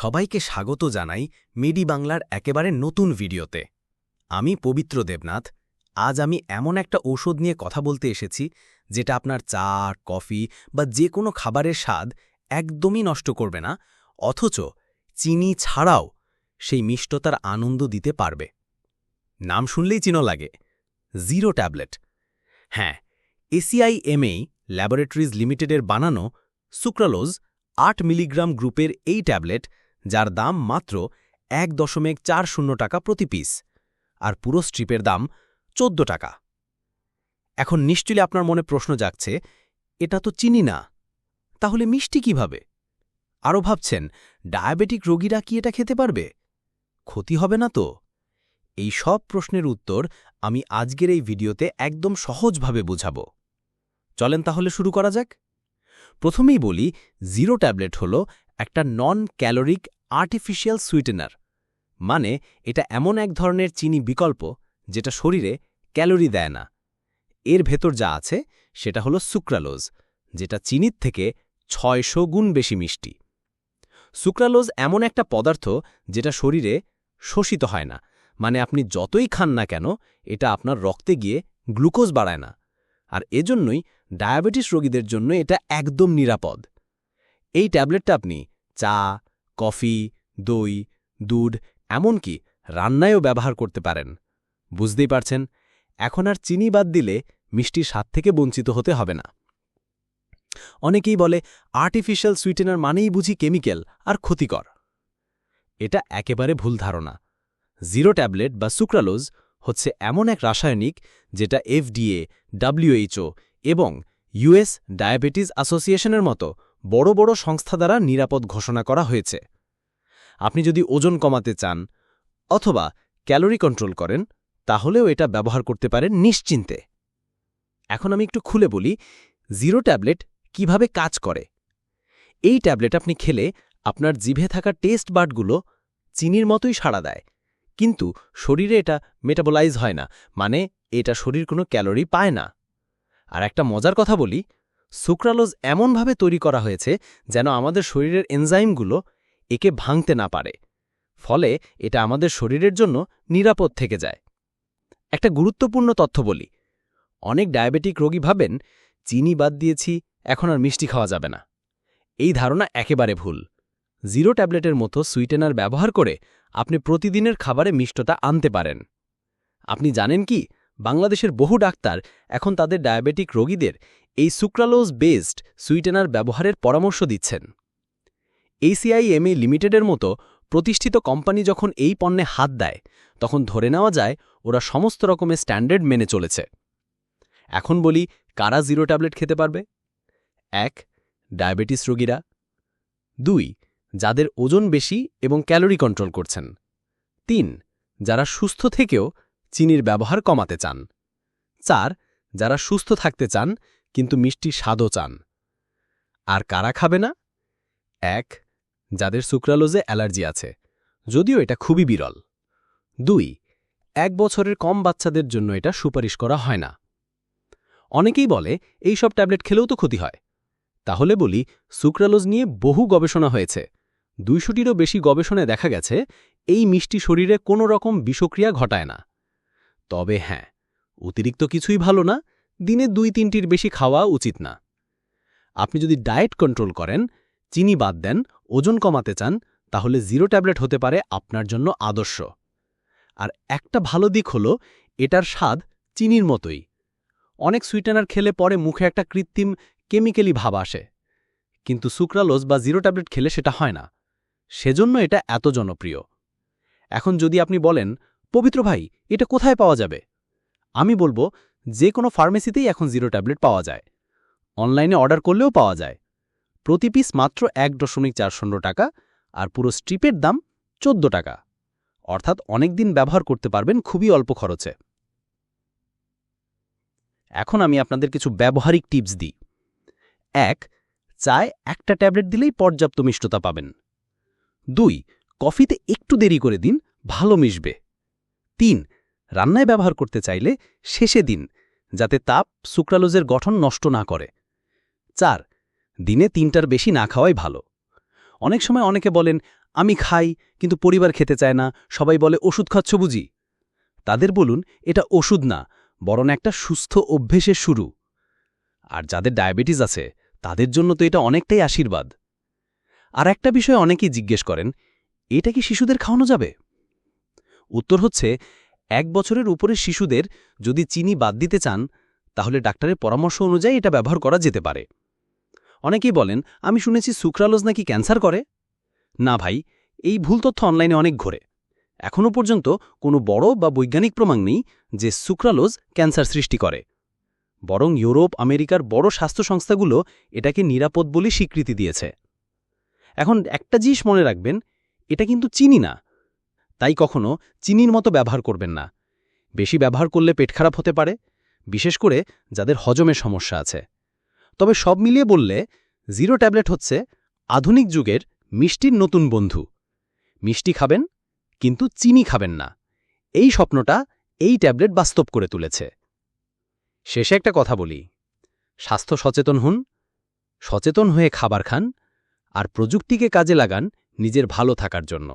সবাইকে স্বাগত জানাই মেডি বাংলার একেবারে নতুন ভিডিওতে। আমি পবিত্র দেবনাথ। আজ আমি এমন একটা ঔষধ নিয়ে কথা বলতে এসেছি, যেটা আপনার চা, কফি বা যে কোনো খাবারের স্বাদ একদমই নষ্ট করবে না, অথচ চিনি ছাড়াও সেই মিষ্টতার আনন্দ দিতে পারবে। নাম শুনলেই চিনো লাগে, জিরো ট্যাবলেট। হ্যাঁ এসিআই এমএই ল্যাবরেটরিজ লিমিটেডের বানানো সুক্রালোজ আট মিলিগ্রাম গ্রুপের এই ট্যাবলেট যার দাম মাত্র এক দশমিক চার শূন্য টাকা প্রতি পিস, আর পুরো স্ট্রিপের দাম চোদ্দ টাকা। এখন নিশ্চয়ই আপনার মনে প্রশ্ন জাগছে, এটা তো চিনি না, তাহলে মিষ্টি কীভাবে? আরও ভাবছেন, ডায়াবেটিক রোগীরা কি এটা খেতে পারবে? ক্ষতি হবে না তো? এই সব প্রশ্নের উত্তর আমি আজকের এই ভিডিওতে একদম সহজভাবে বুঝাব। চলেন তাহলে শুরু করা যাক। প্রথমেই বলি, জিরো ট্যাবলেট হল একটা নন ক্যালোরিক আর্টিফিশিয়াল সুইটেনার মানে এটা এমন এক ধরনের চিনি বিকল্প যেটা শরীরে ক্যালোরি দেয় না। এর ভেতর যা আছে সেটা হলো সুক্রালোজ, যেটা চিনির থেকে ছয়শো গুণ বেশি মিষ্টি। সুক্রালোজ এমন একটা পদার্থ যেটা শরীরে শোষিত হয় না মানে আপনি যতই খান না কেন এটা আপনার রক্তে গিয়ে গ্লুকোজ বাড়ায় না। আর এজন্যই ডায়াবেটিস রোগীদের জন্য এটা একদম নিরাপদ। এই ট্যাবলেটটা আপনি চা কফি, দই, দুধ, এমনকি রান্নায়ও ব্যবহার করতে পারেন। বুঝতেই পারছেন, এখন আর চিনি বাদ দিলে মিষ্টি স্বাদ থেকে বঞ্চিত হতে হবে না। অনেকেই বলে আর্টিফিশিয়াল সুইটেনার মানেই বুঝি কেমিক্যাল আর ক্ষতিকর। এটা একেবারে ভুল ধারণা। জিরো ট্যাবলেট বা সুক্রালোজ হচ্ছে এমন এক রাসায়নিক যেটা এফডিএ ডাব্লিউএইচও এবং ইউএস ডায়াবেটিস অ্যাসোসিয়েশনের মতো বড় বড় সংস্থা দ্বারা নিরাপদ ঘোষণা করা হয়েছে। আপনি যদি ওজন কমাতে চান অথবা ক্যালোরি কন্ট্রোল করেন, তাহলেও এটা ব্যবহার করতে পারেন নিশ্চিন্তে। এখন আমি একটু খুলে বলি, জিরো ট্যাবলেট কীভাবে কাজ করে? এই ট্যাবলেট আপনি খেলে আপনার জিভে থাকা টেস্ট বার্ডগুলো চিনির মতোই সাড়া দেয়। কিন্তু শরীরে এটা মেটাবোলাইজ হয় না মানে এটা শরীর কোনো ক্যালোরি পায় না। আর একটা মজার কথা বলি সুক্রালোজ এমনভাবে তৈরি করা হয়েছে যেন আমাদের শরীরের এনজাইমগুলো একে ভাঙতে না পারে। ফলে এটা আমাদের শরীরের জন্য নিরাপদ থেকে যায়। একটা গুরুত্বপূর্ণ তথ্য বলি। অনেক ডায়াবেটিক রোগী ভাবেন, চিনি বাদ দিয়েছি, এখন আর মিষ্টি খাওয়া যাবে না। এই ধারণা একেবারে ভুল। জিরো ট্যাবলেটের মতো সুইটেনার ব্যবহার করে আপনি প্রতিদিনের খাবারে মিষ্টতা আনতে পারেন। আপনি জানেন কি, বাংলাদেশের বহু ডাক্তার এখন তাদের ডায়াবেটিক রোগীদের এই সুক্রালোজ বেসড সুইটেনার ব্যবহারের পরামর্শ দিচ্ছেন। এসিআইএমএ লিমিটেডের মতো প্রতিষ্ঠিত কোম্পানি যখন এই পণ্যে হাত দেয়, তখন ধরে নেওয়া যায় ওরা সমস্ত রকমের স্ট্যান্ডার্ড মেনে চলেছে। এখন বলি, কারা জিরো ট্যাবলেট খেতে পারবে? এক, ডায়াবেটিস রোগীরা। দুই, যাদের ওজন বেশি এবং ক্যালোরি কন্ট্রোল করছেন। তিন, যারা সুস্থ থেকেও চিনির ব্যবহার কমাতে চান। চার, যারা সুস্থ থাকতে চান কিন্তু মিষ্টি স্বাদও চান। আর কারা খাবে না? এক, যাদের সুক্রালোজে অ্যালার্জি আছে, যদিও এটা খুবই বিরল। দুই, এক বছরের কম বাচ্চাদের জন্য এটা সুপারিশ করা হয় না। অনেকেই বলে, এই সব ট্যাবলেট খেলেও তো ক্ষতি হয়। তাহলে বলি, সুক্রালোজ নিয়ে বহু গবেষণা হয়েছে। দুইশোটিরও বেশি গবেষণায় দেখা গেছে, এই মিষ্টি শরীরে কোনো রকম বিষক্রিয়া ঘটায় না। তবে হ্যাঁ অতিরিক্ত কিছুই ভালো না দিনে দুই তিনটির বেশি খাওয়া উচিত না। আপনি যদি ডায়েট কন্ট্রোল করেন, চিনি বাদ দেন, ওজন কমাতে চান, তাহলে জিরো ট্যাবলেট হতে পারে আপনার জন্য আদর্শ। আর একটা ভালো দিক হল, এটার স্বাদ চিনির মতোই। অনেক সুইটেনার খেলে পরে মুখে একটা কৃত্রিম কেমিক্যালি ভাব আসে। কিন্তু সুক্রালোজ বা জিরো ট্যাবলেট খেলে সেটা হয় না। সেজন্য এটা এত জনপ্রিয়। এখন যদি আপনি বলেন, পবিত্র ভাই, এটা কোথায় পাওয়া যাবে? আমি বলব যে কোনো ফার্মেসিতেই এখন জিরো ট্যাবলেট পাওয়া যায়। অনলাইনে অর্ডার করলেও পাওয়া যায়। প্রতি পিস মাত্র এক দশমিক চার শূন্য টাকা আর পুরো স্ট্রিপের দাম চোদ্দ টাকা। অর্থাৎ অনেক দিন ব্যবহার করতে পারবেন খুবই অল্প খরচে। এখন আমি আপনাদের কিছু ব্যবহারিক টিপস দিই। এক, চায় একটা ট্যাবলেট দিলেই পর্যাপ্ত মিষ্টতা পাবেন। দুই, কফিতে একটু দেরি করে দিন, ভালো মিশবে। তিন, রান্নায় ব্যবহার করতে চাইলে শেষে দিন যাতে তাপ সুক্রালোজের গঠন নষ্ট না করে। চার, দিনে তিনটার বেশি না খাওয়াই ভালো। অনেক সময় অনেকে বলেন, আমি খাই, কিন্তু পরিবার খেতে চায় না, সবাই বলে ওষুধ খাচ্ছ বুঝি? তাদের বলুন, এটা ওষুধ না, বরং একটা সুস্থ অভ্যেসের শুরু। আর যাদের ডায়াবেটিস আছে, তাদের জন্য তো এটা অনেকটাই আশীর্বাদ। আর একটা বিষয় অনেকেই জিজ্ঞেস করেন, এটা কি শিশুদের খাওয়ানো যাবে? উত্তর হচ্ছে এক বছরের উপরে শিশুদের যদি চিনি বাদ দিতে চান, তাহলে ডাক্তারের পরামর্শ অনুযায়ী এটা ব্যবহার করা যেতে পারে। অনেকেই বলেন, আমি শুনেছি সুক্রালোজ নাকি ক্যান্সার করে? না ভাই, এই ভুল তথ্য অনলাইনে অনেক ঘোরে। এখনও পর্যন্ত কোনো বড় বা বৈজ্ঞানিক প্রমাণ নেই যে সুক্রালোজ ক্যান্সার সৃষ্টি করে। বরং ইউরোপ, আমেরিকার বড় স্বাস্থ্য সংস্থাগুলো এটাকে নিরাপদ বলে স্বীকৃতি দিয়েছে। এখন একটা জিনিস মনে রাখবেন, এটা কিন্তু চিনি না। তাই কখনো চিনির মতো ব্যবহার করবেন না। বেশি ব্যবহার করলে পেট খারাপ হতে পারে, বিশেষ করে যাদের হজমের সমস্যা আছে। তবে সব মিলিয়ে বললে, জিরো ট্যাবলেট হচ্ছে আধুনিক যুগের মিষ্টির নতুন বন্ধু। মিষ্টি খাবেন, কিন্তু চিনি খাবেন না। এই স্বপ্নটা এই ট্যাবলেট বাস্তব করে তুলেছে। শেষে একটা কথা বলি। স্বাস্থ্য সচেতন হন, সচেতন হয়ে খাবার খান, আর প্রযুক্তিকে কাজে লাগান নিজের ভালো থাকার জন্য।